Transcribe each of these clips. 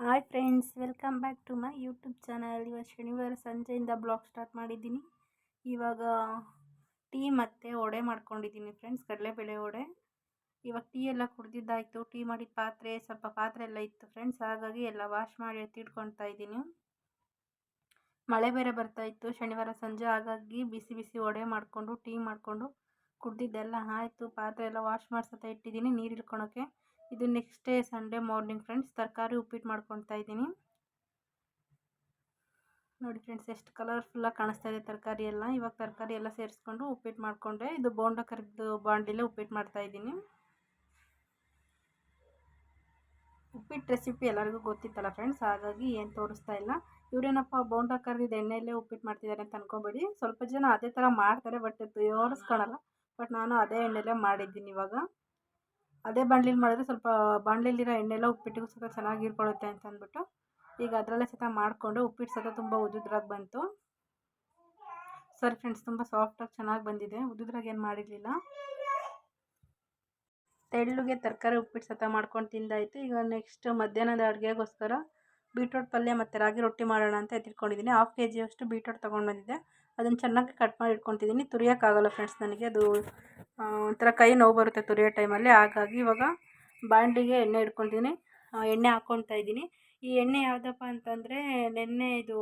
Hi friends welcome back to my YouTube channel ಇವಾಗ ಶನಿವಾರ ಸಂಜೆಯಿಂದ ಬ್ಲಾಗ್ ಸ್ಟಾರ್ಟ್ ಮಾಡಿದ್ದೀನಿ. ಇವಾಗ ಟೀ ಮತ್ತು ಒಡೆ ಮಾಡ್ಕೊಂಡಿದ್ದೀನಿ ಫ್ರೆಂಡ್ಸ್ ಕಡಲೆಬೇಳೆ ಒಡೆ ಇವಾಗ ಟೀ ಎಲ್ಲ ಕುಡ್ದಿದ್ದಾಯಿತು. ಟೀ ಮಾಡಿದ ಪಾತ್ರೆ ಸ್ವಲ್ಪ ಪಾತ್ರೆ ಎಲ್ಲ ಇತ್ತು ಫ್ರೆಂಡ್ಸ್ ಹಾಗಾಗಿ ಎಲ್ಲ ವಾಶ್ ಮಾಡಿ ಎತ್ತಿಟ್ಕೊಳ್ತಾ ಇದ್ದೀನಿ. ಮಳೆ ಬೇರೆ ಬರ್ತಾ ಇತ್ತು ಶನಿವಾರ ಸಂಜೆ, ಹಾಗಾಗಿ ಬಿಸಿ ಬಿಸಿ ಒಡೆ ಮಾಡಿಕೊಂಡು, ಟೀ ಮಾಡಿಕೊಂಡು ಕುಡ್ದಿದ್ದೆಲ್ಲ ಆಯಿತು. ಪಾತ್ರೆ ಎಲ್ಲ ವಾಶ್ ಮಾಡ್ಸತ್ತ ಇಟ್ಟಿದ್ದೀನಿ ನೀರು ಇಳ್ಕೊಳಕ್ಕೆ ಇದು next day Sunday morning friends ತರಕಾರಿ ಉಪ್ಪಿಟ್ಟು ಮಾಡ್ಕೊತಾ ಇದ್ದೀನಿ. ನೋಡಿ ಫ್ರೆಂಡ್ಸ್ ಎಷ್ಟು ಕಲರ್ಫುಲ್ಲಾಗಿ ಕಾಣಿಸ್ತಾ ಇದೆ ತರಕಾರಿ ಎಲ್ಲ. ಇವಾಗ ತರಕಾರಿ ಎಲ್ಲ ಸೇರಿಸ್ಕೊಂಡು ಉಪ್ಪಿಟ್ಟು ಮಾಡಿಕೊಂಡೆ. ಇದು ಬೋಂಡ ಕರಿದು ಬಾಂಡಿಲೇ ಉಪ್ಪಿಟ್ಟು ಮಾಡ್ತಾ ಇದ್ದೀನಿ. ಉಪ್ಪಿಟ್ಟು ರೆಸಿಪಿ ಎಲ್ಲರಿಗೂ ಗೊತ್ತಿತ್ತಲ್ಲ ಫ್ರೆಂಡ್ಸ್ ಹಾಗಾಗಿ ಏನು ತೋರಿಸ್ತಾ ಇಲ್ಲ. ಇವರೇನಪ್ಪ ಬೋಂಡ ಕರೆದಿದ್ದು ಎಣ್ಣೆಯಲ್ಲೇ ಉಪ್ಪಿಟ್ಟು ಮಾಡ್ತಿದ್ದಾರೆ ಅಂತ ಅನ್ಕೋಬೇಡಿ. ಸ್ವಲ್ಪ ಜನ ಅದೇ ಥರ ಮಾಡ್ತಾರೆ ಬಟ್ ತೋರಿಸ್ಕೊಳಲ್ಲ. ಬಟ್ ನಾನು ಅದೇ ಎಣ್ಣೆಲ್ಲೇ ಮಾಡಿದ್ದೀನಿ ಇವಾಗ. ಅದೇ ಬಾಣ್ಲಿಲಿ ಮಾಡಿದ್ರೆ ಸ್ವಲ್ಪ ಬಾಣಲಿಲಿರೋ ಎಣ್ಣೆಲ್ಲ ಉಪ್ಪಿಟ್ಟಿಗೂ ಸ್ವಲ್ಪ ಚೆನ್ನಾಗಿ ಹೀರ್ಕೊಳ್ಳುತ್ತೆ ಅಂತ ಅಂದ್ಬಿಟ್ಟು ಈಗ ಅದರಲ್ಲೇ ಸಹಿತ ಮಾಡಿಕೊಂಡು ಉಪ್ಪಿಟ್ಟು ಸಹಿತ ತುಂಬ ಉದುದ್ರಾಗಿ ಬಂತು. ಸರಿ ಫ್ರೆಂಡ್ಸ್, ತುಂಬ ಸಾಫ್ಟಾಗಿ ಚೆನ್ನಾಗಿ ಬಂದಿದೆ. ಉದುದ್ರಾಗಿ ಏನು ಮಾಡಿರಲಿಲ್ಲ. ತೆಳ್ಳುಗೆ ತರಕಾರಿ ಉಪ್ಪಿಟ್ಟು ಸಹಿತ ಮಾಡ್ಕೊಂಡು ತಿಂದಾಯಿತು. ಈಗ ನೆಕ್ಸ್ಟ್ ಮಧ್ಯಾಹ್ನದ ಅಡುಗೆಗೋಸ್ಕರ ಬೀಟ್ರೋಟ್ ಪಲ್ಯ ಮತ್ತು ರಾಗಿ ರೊಟ್ಟಿ ಮಾಡೋಣ ಅಂತ ಎತ್ತಿಟ್ಕೊಂಡಿದ್ದೀನಿ ಹಾಫ್ ಕೆ ಜಿಯಷ್ಟು ಬೀಟ್ರೋಟ್ ತೊಗೊಂಡು ಬಂದಿದ್ದೆ. ಅದನ್ನು ಚೆನ್ನಾಗಿ ಕಟ್ ಮಾಡಿ ಇಟ್ಕೊತಿದ್ದೀನಿ ತುರಿಯೋಕ್ಕಾಗಲ್ಲ ಫ್ರೆಂಡ್ಸ್ ನನಗೆ. ಅದು ಒಂಥರ ಕೈ ನೋವು ಬರುತ್ತೆ ತುರಿಯೋ ಟೈಮಲ್ಲಿ. ಹಾಗಾಗಿ ಇವಾಗ ಬಾಂಡಿಗೆ ಎಣ್ಣೆ ಇಟ್ಕೊತೀನಿ ಎಣ್ಣೆ ಹಾಕ್ಕೊಳ್ತಾ ಇದ್ದೀನಿ. ಈ ಎಣ್ಣೆ ಯಾವುದಪ್ಪ ಅಂತಂದರೆ, ನೆನ್ನೆ ಇದು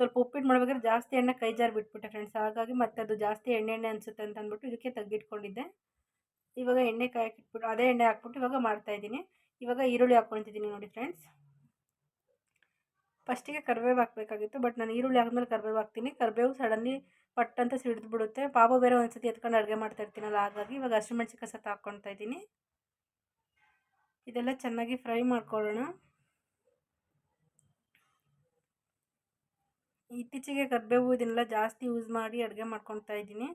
ಸ್ವಲ್ಪ ಉಪ್ಪಿಟ್ಟು ಮಾಡ್ಬೇಕಾದ್ರೆ ಜಾಸ್ತಿ ಎಣ್ಣೆ ಕೈ ಜಾರು ಬಿಟ್ಬಿಟ್ಟೆ ಫ್ರೆಂಡ್ಸ್ ಹಾಗಾಗಿ ಮತ್ತೆ ಅದು ಜಾಸ್ತಿ ಎಣ್ಣೆ ಎಣ್ಣೆ ಅನಿಸುತ್ತೆ ಅಂತ ಅಂದ್ಬಿಟ್ಟು ಇದಕ್ಕೆ ತಗ್ಗಿಟ್ಕೊಂಡಿದ್ದೆ ಇವಾಗ ಎಣ್ಣೆ ಕಾಯಕ್ಕೆ ಇಟ್ಬಿಟ್ಟು, ಅದೇ ಎಣ್ಣೆ ಹಾಕ್ಬಿಟ್ಟು ಇವಾಗ ಮಾಡ್ತಾಯಿದ್ದೀನಿ ಇವಾಗ ಈರುಳ್ಳಿ ಹಾಕ್ಕೊಳ್ತಿದ್ದೀನಿ ನೋಡಿ ಫ್ರೆಂಡ್ಸ್ ಫಸ್ಟಿಗೆ ಕರಿಬೇವು ಹಾಕಬೇಕಾಗಿತ್ತು, ಬಟ್ ನಾನು ಈರುಳ್ಳಿ ಹಾಕಿದ್ಮೇಲೆ ಕರಿಬೇವು ಹಾಕ್ತೀನಿ. ಕರಿಬೇವು ಸಡನ್ಲಿ ಪಟ್ ಅಂತ ಸಿಡಿದು ಬಿಡುತ್ತೆ ಪಾಪ ಬೇರೆ ಒಂದ್ಸತಿ ಎತ್ಕೊಂಡು ಅಡುಗೆ ಮಾಡ್ತಾ ಇರ್ತೀನಲ್ಲ, ಹಾಗಾಗಿ ಇವಾಗ ಹಸಿಮೆಣ್ಸಿಕಾಯಿ ಸತ್ತು ಹಾಕ್ಕೊಳ್ತಾ ಇದ್ದೀನಿ. ಇದೆಲ್ಲ ಚೆನ್ನಾಗಿ ಫ್ರೈ ಮಾಡ್ಕೊಳ್ಳೋಣ. ಇತ್ತೀಚೆಗೆ ಕರಿಬೇವು ಇದನ್ನೆಲ್ಲ ಜಾಸ್ತಿ ಯೂಸ್ ಮಾಡಿ ಅಡುಗೆ ಮಾಡ್ಕೊಳ್ತಾ ಇದ್ದೀನಿ.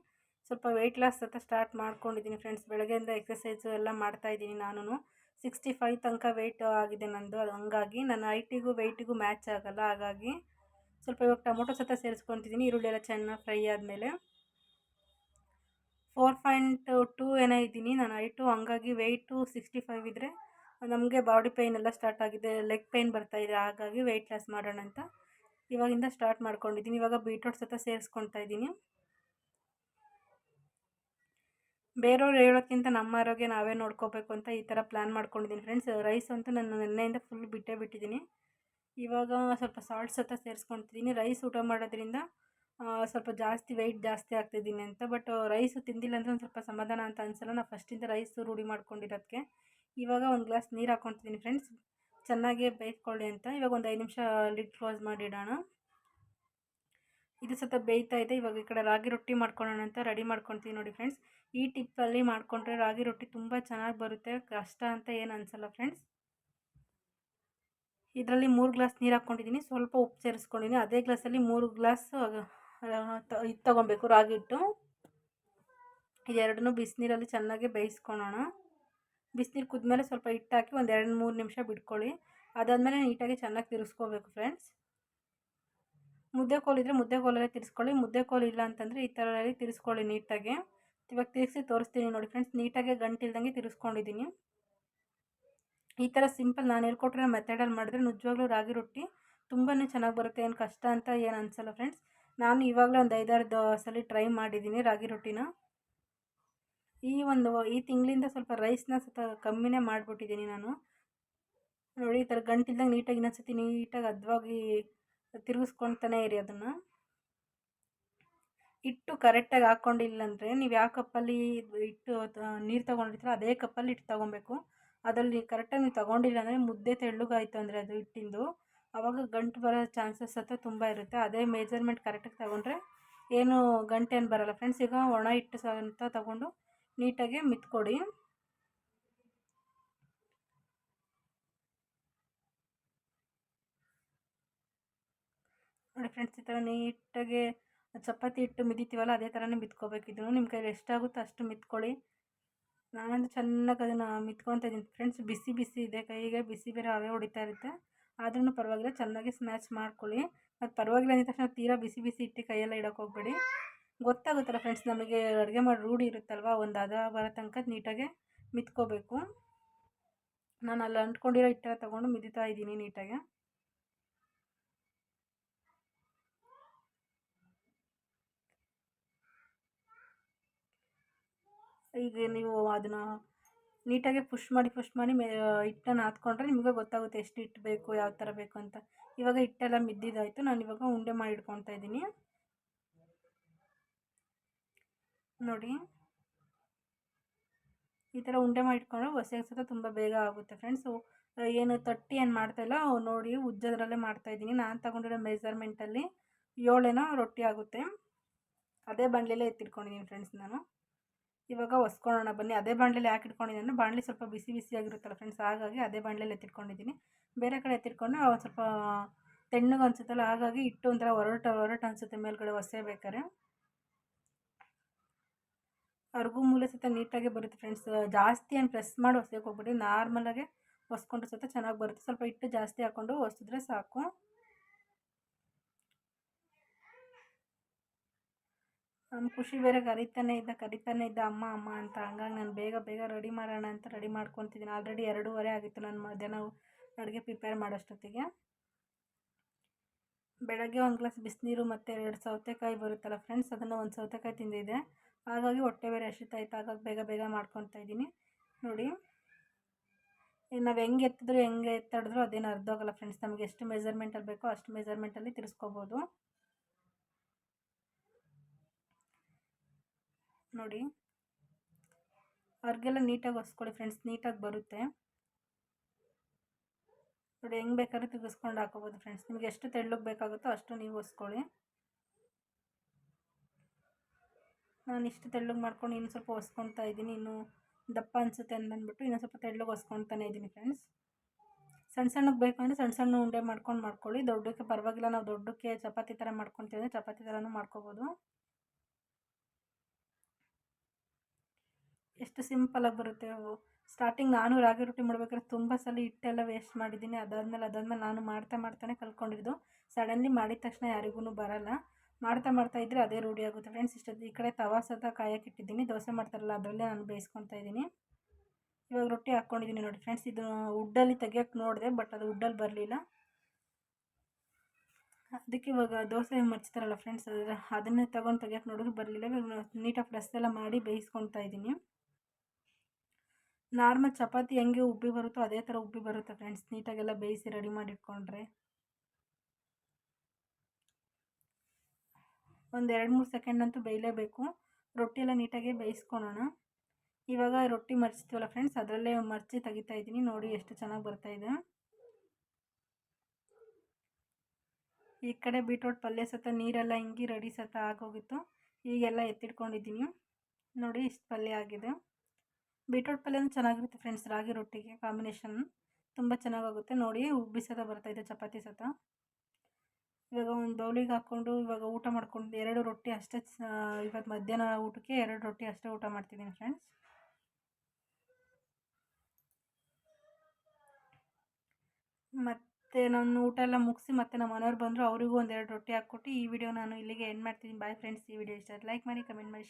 ಸ್ವಲ್ಪ ವೆಯ್ಟ್ ಲಾಸ್ ಅಂತ ಸ್ಟಾರ್ಟ್ ಮಾಡ್ಕೊಂಡಿದ್ದೀನಿ ಫ್ರೆಂಡ್ಸ್ ಬೆಳಗ್ಗೆಯಿಂದ ಎಕ್ಸಸೈಸು ಎಲ್ಲ ಮಾಡ್ತಾಯಿದ್ದೀನಿ ನಾನು ಸಿಕ್ಸ್ಟಿ ಫೈವ್ ತನಕ ವೆಯ್ಟ್ ಆಗಿದೆ ನನ್ನದು ಅದು ಹಂಗಾಗಿ ನನ್ನ ಹೈಟಿಗೂ ವೆಯ್ಟಿಗೂ ಮ್ಯಾಚ್ ಆಗೋಲ್ಲ. ಹಾಗಾಗಿ ಸ್ವಲ್ಪ ಇವಾಗ ಟೊಮೊಟೊ ಸತ ಸೇರಿಸ್ಕೊತಿದ್ದೀನಿ ಈರುಳ್ಳಿ ಎಲ್ಲ ಚೆನ್ನಾಗಿ ಫ್ರೈ ಆದಮೇಲೆ ಫೋರ್ ಪಾಯಿಂಟ್ ಟೂ ಏನೋ ಇದ್ದೀನಿ. ನಾನು ಹೈಟು ಹಂಗಾಗಿ ವೆಯ್ಟು ಸಿಕ್ಸ್ಟಿ ಫೈವ್ ಇದ್ದರೆ ನಮಗೆ ಬಾಡಿ ಪೈನ್ ಎಲ್ಲ ಸ್ಟಾರ್ಟ್ ಆಗಿದೆ. ಲೆಗ್ ಪೈನ್ ಬರ್ತಾಯಿದೆ ಹಾಗಾಗಿ ವೆಯ್ಟ್ ಲಾಸ್ ಮಾಡೋಣ ಅಂತ ಇವಾಗಿಂದ ಸ್ಟಾರ್ಟ್ ಮಾಡ್ಕೊಂಡಿದ್ದೀನಿ ಇವಾಗ ಬೀಟ್ರೋಟ್ ಸತ ಸೇರಿಸ್ಕೊತಾ ಇದ್ದೀನಿ. ಬೇರೆಯವ್ರು ಹೇಳೋಕ್ಕಿಂತ ನಮ್ಮ ಆರೋಗ್ಯ ನಾವೇ ನೋಡ್ಕೋಬೇಕು ಅಂತ ಈ ಥರ ಪ್ಲ್ಯಾನ್ ಮಾಡ್ಕೊಂಡಿದ್ದೀನಿ ಫ್ರೆಂಡ್ಸ್ ರೈಸ್ ಅಂತೂ ನಾನು ನೆನ್ನೆಯಿಂದ ಫುಲ್ ಬಿಟ್ಟೇ ಬಿಟ್ಟಿದ್ದೀನಿ. ಇವಾಗ ಸ್ವಲ್ಪ ಸಾಲ್ಟ್ ಸತ ಸೇರಿಸ್ಕೊತಿದ್ದೀನಿ ರೈಸ್ ಊಟ ಮಾಡೋದ್ರಿಂದ ಸ್ವಲ್ಪ ಜಾಸ್ತಿ ವೆಯ್ಟ್ ಜಾಸ್ತಿ ಆಗ್ತಿದ್ದೀನಿ ಅಂತ. ಬಟ್ ರೈಸು ತಿಂದಿಲ್ಲ ಅಂದರೆ ಒಂದು ಸ್ವಲ್ಪ ಸಮಾಧಾನ ಅಂತ ಅನ್ಸಲ್ಲ. ನಾನು ಫಸ್ಟಿಂದ ರೈಸು ರೂಢಿ ಮಾಡ್ಕೊಂಡಿರೋದಕ್ಕೆ ಇವಾಗ ಒಂದು ಗ್ಲಾಸ್ ನೀರು ಹಾಕ್ಕೊತಿದ್ದೀನಿ ಫ್ರೆಂಡ್ಸ್ ಚೆನ್ನಾಗಿ ಬೇಯ್ಕೊಳ್ಳಿ ಅಂತ. ಇವಾಗ ಒಂದು ಐದು ನಿಮಿಷ ಲಿಡ್ ಕ್ಲೋಸ್ ಮಾಡಿಡೋಣ. ಇದು ಸತ ಬೇಯ್ತಾ ಇದೆ. ಇವಾಗ ಈ ಕಡೆ ರಾಗಿ ರೊಟ್ಟಿ ಮಾಡ್ಕೊಳ್ಳೋಣ ಅಂತ ರೆಡಿ ಮಾಡ್ಕೊತೀವಿ ನೋಡಿ ಫ್ರೆಂಡ್ಸ್ ಈ ಟಿಪ್ಪಲ್ಲಿ ಮಾಡಿಕೊಂಡ್ರೆ ರಾಗಿ ರೊಟ್ಟಿ ತುಂಬ ಚೆನ್ನಾಗಿ ಬರುತ್ತೆ. ಕಷ್ಟ ಅಂತ ಏನು ಅನಿಸಲ್ಲ ಫ್ರೆಂಡ್ಸ್ ಇದರಲ್ಲಿ ಮೂರು ಗ್ಲಾಸ್ ನೀರು ಹಾಕ್ಕೊಂಡಿದ್ದೀನಿ ಸ್ವಲ್ಪ ಉಪ್ಪು ಸೇರಿಸ್ಕೊಂಡಿದ್ದೀನಿ ಅದೇ ಗ್ಲಾಸಲ್ಲಿ ಮೂರು ಗ್ಲಾಸ್ ಇದು ತೊಗೊಬೇಕು ರಾಗಿ ಹಿಟ್ಟು. ಇದೆರಡನ್ನೂ ಬಿಸಿನೀರಲ್ಲಿ ಚೆನ್ನಾಗಿ ಬೇಯಿಸ್ಕೊಳೋಣ. ಬಿಸಿನೀರು ಕುದ್ಮೇಲೆ ಸ್ವಲ್ಪ ಹಿಟ್ಟು ಹಾಕಿ ಒಂದು ಎರಡು, ಮೂರು ನಿಮಿಷ ಬಿಟ್ಕೊಳ್ಳಿ. ಅದಾದಮೇಲೆ ನೀಟಾಗಿ ಚೆನ್ನಾಗಿ ತಿರ್ಸ್ಕೋಬೇಕು ಫ್ರೆಂಡ್ಸ್ ಮುದ್ದೆ ಕೋಲಿದ್ರೆ ಮುದ್ದೆ ಕೋಲಲ್ಲೇ ತಿರ್ಸ್ಕೊಳ್ಳಿ. ಮುದ್ದೆ ಕೋಲು ಇಲ್ಲ ಅಂತಂದರೆ ಈ ಥರದಲ್ಲಿ ತಿರ್ಸ್ಕೊಳ್ಳಿ ನೀಟಾಗಿ. ಇವಾಗ ತಿರುಗಿಸಿ ತೋರಿಸ್ತೀನಿ ನೋಡಿ ಫ್ರೆಂಡ್ಸ್ ನೀಟಾಗಿ ಗಂಟಿಲ್ದಂಗೆ ತಿರುಗಿಸ್ಕೊಂಡಿದ್ದೀನಿ ಈ ಥರ ಸಿಂಪಲ್ ನಾನು ಹೇಳ್ಕೊಟ್ರೆ ಮೆಥಡಲ್ಲಿ ಮಾಡಿದ್ರೆ ನಿಜವಾಗ್ಲೂ ರಾಗಿ ರೊಟ್ಟಿ ತುಂಬಾ ಚೆನ್ನಾಗಿ ಬರುತ್ತೆ. ಏನು ಕಷ್ಟ ಅಂತ ಏನು ಅನಿಸಲ್ಲ ಫ್ರೆಂಡ್ಸ್ ನಾನು ಇವಾಗಲೇ ಒಂದು ಐದಾರು ಸಲ ಟ್ರೈ ಮಾಡಿದ್ದೀನಿ ರಾಗಿ ರೊಟ್ಟಿನ. ಈ ಒಂದು ಈ ತಿಂಗಳಿಂದ ಸ್ವಲ್ಪ ರೈಸ್ನ ಸ್ವಲ್ಪ ಕಮ್ಮಿನೇ ಮಾಡಿಬಿಟ್ಟಿದ್ದೀನಿ ನಾನು. ನೋಡಿ ಈ ಥರ ಗಂಟಿಲ್ದಂಗೆ ನೀಟಾಗಿ ಇನ್ನೊಂದ್ಸತಿ ನೀಟಾಗಿ ಹದ್ವಾಗಿ ತಿರುಗಿಸ್ಕೊಳ್ತಾನೆ ಇರಿ ಅದನ್ನು. ಹಿಟ್ಟು ಕರೆಕ್ಟಾಗಿ ಹಾಕ್ಕೊಂಡಿಲ್ಲ ಅಂದರೆ ನೀವು ಯಾವ ಕಪ್ಪಲ್ಲಿ ಹಿಟ್ಟು ನೀರು ತೊಗೊಂಡಿರ್ತೀರ ಅದೇ ಕಪ್ಪಲ್ಲಿ ಹಿಟ್ಟು ತೊಗೊಬೇಕು. ಅದರಲ್ಲಿ ಕರೆಕ್ಟಾಗಿ ನೀವು ತೊಗೊಂಡಿಲ್ಲ ಅಂದರೆ ಮುದ್ದೆ ತೆಳ್ಳಗಾಯಿತು ಅಂದರೆ ಅದು ಹಿಟ್ಟಿಂದು. ಆವಾಗ ಗಂಟು ಬರೋ ಚಾನ್ಸಸ್ ಹತ್ರ ತುಂಬ ಇರುತ್ತೆ. ಅದೇ ಮೆಜರ್ಮೆಂಟ್ ಕರೆಕ್ಟಾಗಿ ತೊಗೊಂಡ್ರೆ ಏನು ಗಂಟೆ ಏನು ಬರೋಲ್ಲ. ಫ್ರೆಂಡ್ಸ್ ಈಗ ಒಣ ಹಿಟ್ಟು ಅಂತ ತೊಗೊಂಡು ನೀಟಾಗಿ ಮಿತ್ಕೊಡಿ ನೋಡಿ ಫ್ರೆಂಡ್ಸ್ ಈ ಥರ ನೀಟಾಗಿ ಚಪಾತಿ ಹಿಟ್ಟು ಮಿದಿತೀವಲ್ಲ, ಅದೇ ಥರನೇ ಮಿತ್ಕೋಬೇಕು. ಇದನ್ನು ನಿಮ್ಮ ಕೈಲಿ ಎಷ್ಟಾಗುತ್ತೋ ಅಷ್ಟು ಮಿತ್ಕೊಳ್ಳಿ. ನಾನಂತೂ ಚೆನ್ನಾಗಿ ಅದನ್ನು ಮಿತ್ಕೊತಾ ಇದ್ದೀನಿ. ಫ್ರೆಂಡ್ಸ್ ಬಿಸಿ ಬಿಸಿ ಇದೆ. ಕೈಗೆ ಬಿಸಿ ಬೇರೆ ಹವೆ ಹೊಡಿತಾ ಇರುತ್ತೆ. ಆದ್ರೂ ಪರವಾಗಿಲ್ಲ, ಚೆನ್ನಾಗಿ ಸ್ಮ್ಯಾಚ್ ಮಾಡ್ಕೊಳ್ಳಿ. ಮತ್ತು ಪರವಾಗಿಲ್ಲ ಅಂದ ತಕ್ಷಣ ತೀರಾ ಬಿಸಿ ಬಿಸಿ ಇಟ್ಟು ಕೈಯೆಲ್ಲ ಇಡೋಕೆ ಹೋಗ್ಬೇಡಿ. ಗೊತ್ತಾಗುತ್ತಲ್ಲ ಫ್ರೆಂಡ್ಸ್ ನಮಗೆ ಅಡುಗೆ ಮಾಡಿ ರೂಢಿ ಇರುತ್ತಲ್ವ? ಒಂದು ಅದ ಬರೋ ತನಕ ನೀಟಾಗೆ ಮಿತ್ಕೋಬೇಕು. ನಾನು ಅಲ್ಲಿ ಅಂಟ್ಕೊಂಡಿರೋ ಹಿಟ್ಟೆಲ್ಲ ತೊಗೊಂಡು ಮಿದಿತಾ ಇದ್ದೀನಿ ನೀಟಾಗಿ. ಈಗ ನೀವು ಅದನ್ನು ನೀಟಾಗಿ ಪುಷ್ ಮಾಡಿ ಪುಷ್ ಮಾಡಿ ಮೇ, ಹಿಟ್ಟನ್ನು ಹಾಕ್ಕೊಂಡ್ರೆ ನಿಮಗೆ ಗೊತ್ತಾಗುತ್ತೆ ಎಷ್ಟು ಹಿಟ್ಟು ಬೇಕು, ಯಾವ ಥರ ಬೇಕು ಅಂತ. ಇವಾಗ ಹಿಟ್ಟೆಲ್ಲ ಮಿದ್ದಿದ್ದಾಯಿತು. ನಾನು ಇವಾಗ ಉಂಡೆ ಮಾಡಿ ಇಟ್ಕೊತಾ ಇದ್ದೀನಿ. ನೋಡಿ. ಈ ಥರ ಉಂಡೆ ಮಾಡಿ ಇಟ್ಕೊಂಡ್ರೆ ಸಹ ತುಂಬ ಬೇಗ ಆಗುತ್ತೆ ಫ್ರೆಂಡ್ಸು ಏನು ತಟ್ಟಿ ಏನು ಮಾಡ್ತಾಯಿಲ್ಲ ನೋಡಿ ಉಜ್ಜೋದ್ರಲ್ಲೇ ಮಾಡ್ತಾಯಿದ್ದೀನಿ ನಾನು ತಗೊಂಡಿರೋ ಮೆಜರ್ಮೆಂಟಲ್ಲಿ ಏಳೇನೋ ರೊಟ್ಟಿ ಆಗುತ್ತೆ. ಅದೇ ಬಂಡ್ಲೆಲ್ಲೇ ಎತ್ತಿಟ್ಕೊಂಡಿದ್ದೀನಿ ಫ್ರೆಂಡ್ಸ್ ನಾನು. ಇವಾಗ ಹೊಸ್ಕೊಳ್ಳೋಣ ಬನ್ನಿ. ಅದೇ ಬಾಣಲೆಲಿ ಯಾಕೆ ಇಟ್ಕೊಂಡಿದ್ದೀನಿ ಬಾಣಲೆ ಸ್ವಲ್ಪ ಬಿಸಿ ಬಿಸಿ ಆಗಿರುತ್ತಲ್ಲ ಫ್ರೆಂಡ್ಸ್ ಹಾಗಾಗಿ ಅದೇ ಬಾಣಲೆಲಿ ಎತ್ತಿಟ್ಕೊಂಡಿದ್ದೀನಿ. ಬೇರೆ ಕಡೆ ಎತ್ತಿಟ್ಕೊಂಡು ಸ್ವಲ್ಪ ತೆಣ್ಣಗೆ ಅನಿಸುತ್ತಲ್ಲ, ಹಾಗಾಗಿ ಇಟ್ಟು ಒಂಥರ ಹೊರಟ ಹೊರಟ ಅನಿಸುತ್ತೆ ಮೇಲ್ಗಡೆ ಹೊಸೆ ಬೇಕಾರೆ ಅರ್ಗು ಮೂಲೆ ಸಹಿತ ನೀಟಾಗಿ ಬರುತ್ತೆ ಫ್ರೆಂಡ್ಸ್ ಜಾಸ್ತಿ ಏನು ಪ್ರೆಸ್ ಮಾಡಿ ಹೊಸಕ್ಕೆ ಹೋಗ್ಬಿಟ್ಟು ನಾರ್ಮಲಾಗೆ ಹೊಸ್ಕೊಂಡ್ರೆ ಸತ ಚೆನ್ನಾಗಿ ಬರುತ್ತೆ. ಸ್ವಲ್ಪ ಹಿಟ್ಟು ಜಾಸ್ತಿ ಹಾಕ್ಕೊಂಡು ಹೊಸಿದ್ರೆ ಸಾಕು. ನಮ್ಮ ಖುಷಿ ಬೇರೆ ಕರಿತಾನೆ ಇದ್ದ ಕರಿತಾನೆ ಇದ್ದ, ಅಮ್ಮ ಅಮ್ಮ ಅಂತ. ಹಂಗಾಗಿ ನಾನು ಬೇಗ ಬೇಗ ರೆಡಿ ಮಾಡೋಣ ಅಂತ ರೆಡಿ ಮಾಡ್ಕೊತಿದ್ದೀನಿ ಆಲ್ರೆಡಿ ಎರಡೂವರೆ ಆಗಿತ್ತು ನಾನು ಮಧ್ಯಾಹ್ನ ಅಡುಗೆ ಪ್ರಿಪೇರ್ ಮಾಡೋಷ್ಟೊತ್ತಿಗೆ. ಬೆಳಗ್ಗೆ ಒಂದು ಗ್ಲಾಸ್ ಬಿಸಿನೀರು ಮತ್ತು ಎರಡು ಸೌತೆಕಾಯಿ ಬರುತ್ತಲ್ಲ ಫ್ರೆಂಡ್ಸ್, ಅದನ್ನು ಒಂದು ಸೌತೆಕಾಯಿ ತಿಂದಿದ್ದೆ. ಹಾಗಾಗಿ ಹೊಟ್ಟೆ ಬೇರೆ ಹಸಿತಾಯ್ತು ಹಾಗಾಗಿ ಬೇಗ ಬೇಗ ಮಾಡ್ಕೊತಾ ಇದ್ದೀನಿ. ನೋಡಿ. ನಾವು ಹೆಂಗೆ ಎತ್ತಿದ್ರು, ಹೆಂಗೆ ಎತ್ತಾಡಿದ್ರು ಅದೇನು ಅರ್ಧ ಫ್ರೆಂಡ್ಸ್. ನಮಗೆ ಎಷ್ಟು ಮೆಜರ್ಮೆಂಟಲ್ಲಿ ಬೇಕೋ ಅಷ್ಟು ಮೆಜರ್ಮೆಂಟಲ್ಲಿ ತಿರ್ಸ್ಕೊಬೋದು. ನೋಡಿ. ಅವ್ರಿಗೆಲ್ಲ ನೀಟಾಗಿ ಹೊಸ್ಕೊಳ್ಳಿ ಫ್ರೆಂಡ್ಸ್, ನೀಟಾಗಿ ಬರುತ್ತೆ. ನೋಡಿ ಹೆಂಗೆ ಬೇಕಾದ್ರೂ ತೆಗೆಸ್ಕೊಂಡು ಹಾಕೋಬೋದು ಫ್ರೆಂಡ್ಸ್. ನಿಮ್ಗೆ ಎಷ್ಟು ತೆಳ್ಳಗೆ ಬೇಕಾಗುತ್ತೋ ಅಷ್ಟು ನೀವು ಹೊಸ್ಕೊಳ್ಳಿ ನಾನು ಇಷ್ಟು ತೆಳ್ಳಗೆ ಮಾಡ್ಕೊಂಡು ಇನ್ನು ಸ್ವಲ್ಪ ಹೊಸ್ಕೊತಾ ಇದ್ದೀನಿ. ಇನ್ನು ದಪ್ಪ ಅನಿಸುತ್ತೆ ಅಂದ್ಬಿಟ್ಟು ಇನ್ನೂ ಸ್ವಲ್ಪ ತೆಳ್ಳಗೆ ಹೊಸ್ಕೊತಾನೆ ಇದ್ದೀನಿ ಫ್ರೆಂಡ್ಸ್. ಸಣ್ಣ ಸಣ್ಣಗೆ ಬೇಕು ಅಂದರೆ ಸಣ್ಣ ಸಣ್ಣ ಉಂಡೆ ಮಾಡ್ಕೊಂಡು ಮಾಡ್ಕೊಳ್ಳಿ. ದೊಡ್ಡಕ್ಕೆ ಪರವಾಗಿಲ್ಲ, ನಾವು ದೊಡ್ಡಕ್ಕೆ ಚಪಾತಿ ಥರ ಮಾಡ್ಕೊತೀವಿ ಚಪಾತಿ ಥರನೂ ಮಾಡ್ಕೋಬೋದು. ಎಷ್ಟು ಸಿಂಪಲಾಗಿ ಬರುತ್ತೆ ಅವು. ಸ್ಟಾರ್ಟಿಂಗ್ ನಾನು ರಾಗಿ ರೊಟ್ಟಿ ಮಾಡ್ಬೇಕಾದ್ರೆ ತುಂಬ ಸಲ ಹಿಟ್ಟೆಲ್ಲ ವೇಸ್ಟ್ ಮಾಡಿದ್ದೀನಿ. ಅದಾದಮೇಲೆ ಅದಾದಮೇಲೆ ನಾನು ಮಾಡ್ತಾ ಮಾಡ್ತಾನೆ ಕಲ್ತ್ಕೊಂಡಿದ್ದು ಸಡನ್ಲಿ ಮಾಡಿದ ತಕ್ಷಣ ಯಾರಿಗೂ ಬರಲ್ಲ. ಮಾಡ್ತಾ ಮಾಡ್ತಾ ಇದ್ದರೆ ಅದೇ ರೂಢಿ ಆಗುತ್ತೆ. ಫ್ರೆಂಡ್ಸ್ ಇಷ್ಟೊತ್ತು ಈ ಕಡೆ ತವಾ ಸತ ಕಾಯಕ್ಕೆ ಇಟ್ಟಿದ್ದೀನಿ. ದೋಸೆ ಮಾಡ್ತಾರಲ್ಲ, ಅದರಲ್ಲೇ ನಾನು ಬೇಯಿಸ್ಕೊತಾ ಇದ್ದೀನಿ. ಇವಾಗ ರೊಟ್ಟಿ ಹಾಕ್ಕೊಂಡಿದ್ದೀನಿ ನೋಡಿ ಫ್ರೆಂಡ್ಸ್ ಇದು ಉಡ್ಡಲ್ಲಿ ತೆಗಿಯೋಕ್ಕೆ ನೋಡಿದೆ ಬಟ್ ಅದು ಉಡ್ಡಲ್ಲಿ ಬರಲಿಲ್ಲ. ಅದಕ್ಕೆ ಇವಾಗ ದೋಸೆ ಮರ್ಚ್ತಾರಲ್ಲ ಫ್ರೆಂಡ್ಸ್ ಅದನ್ನೇ ತೊಗೊಂಡು ತೆಗಿಯೋಕ್ಕೆ ನೋಡಿದ್ರೆ ಬರಲಿಲ್ಲ. ನೀಟಾಗಿ ಪ್ರೆಸ್ ಎಲ್ಲ ಮಾಡಿ ಬೇಯಿಸ್ಕೊತಾ ಇದ್ದೀನಿ. ನಾರ್ಮಲ್ ಚಪಾತಿ ಹೆಂಗೆ ಉಬ್ಬಿ ಬರುತ್ತೋ ಅದೇ ಥರ ಉಬ್ಬಿ ಬರುತ್ತೆ ಫ್ರೆಂಡ್ಸ್. ನೀಟಾಗೆಲ್ಲ ಬೇಯಿಸಿ ರೆಡಿ ಮಾಡಿ ಇಟ್ಕೊಂಡ್ರೆ ಒಂದು ಎರಡು ಮೂರು ಸೆಕೆಂಡ್ ಅಂತೂ ಬೇಯಲೇಬೇಕು. ರೊಟ್ಟಿ ಎಲ್ಲ ನೀಟಾಗಿ ಬೇಯಿಸ್ಕೊಳೋಣ. ಇವಾಗ ರೊಟ್ಟಿ ಮರ್ಚ್ತೀವಲ್ಲ ಫ್ರೆಂಡ್ಸ್, ಅದರಲ್ಲೇ ಮರ್ಚಿ ತೆಗಿತಾ ಇದ್ದೀನಿ. ನೋಡಿ ಎಷ್ಟು ಚೆನ್ನಾಗಿ ಬರ್ತಾಯಿದೆ ಈ ಕಡೆ ಬೀಟ್ರೋಟ್ ಪಲ್ಯ ಸತ ನೀರೆಲ್ಲ ಹಿಂಗೆ ರೆಡಿ ಸತ ಆಗೋಗಿತ್ತು. ಈಗೆಲ್ಲ ಎತ್ತಿಟ್ಕೊಂಡಿದ್ದೀನಿ. ನೋಡಿ ಇಷ್ಟು ಪಲ್ಯ ಆಗಿದೆ. ಬೀಟ್ರೋಟ್ ಪಲ್ಯನೂ ಚೆನ್ನಾಗಿರುತ್ತೆ ಫ್ರೆಂಡ್ಸ್, ರಾಗಿ ರೊಟ್ಟಿಗೆ ಕಾಂಬಿನೇಷನ್ ತುಂಬ ಚೆನ್ನಾಗಾಗುತ್ತೆ. ನೋಡಿ ಉಬ್ಬಿ ಸತ ಬರ್ತಾಯಿದೆ ಚಪಾತಿ ಸತ. ಇವಾಗ ಒಂದು ಬೌಲಿಗೆ ಹಾಕ್ಕೊಂಡು ಇವಾಗ ಊಟ ಮಾಡ್ಕೊಂಡು ಎರಡು ರೊಟ್ಟಿ ಅಷ್ಟೇ ಇವತ್ತು ಮಧ್ಯಾಹ್ನ ಊಟಕ್ಕೆ ಎರಡು ರೊಟ್ಟಿ ಅಷ್ಟೇ ಊಟ ಮಾಡ್ತಿದ್ದೀನಿ ಫ್ರೆಂಡ್ಸ್. ಮತ್ತು ನಾನು ಊಟ ಎಲ್ಲ ಮುಗಿಸಿ ಮತ್ತೆ ನಮ್ಮ ಮನೆಯವ್ರು ಬಂದರು, ಅವರಿಗೂ ಒಂದೆರಡು ರೊಟ್ಟಿ ಹಾಕ್ಕೊಟ್ಟು ಈ ವಿಡಿಯೋ ನಾನು ಇಲ್ಲಿಗೆ ಎಂಡ್ ಮಾಡ್ತೀನಿ. ಬಾಯ್ ಫ್ರೆಂಡ್ಸ್ ಈ ವಿಡಿಯೋ ಇಷ್ಟ ಲೈಕ್ ಮಾಡಿ ಕಮೆಂಟ್ ಮಾಡಿ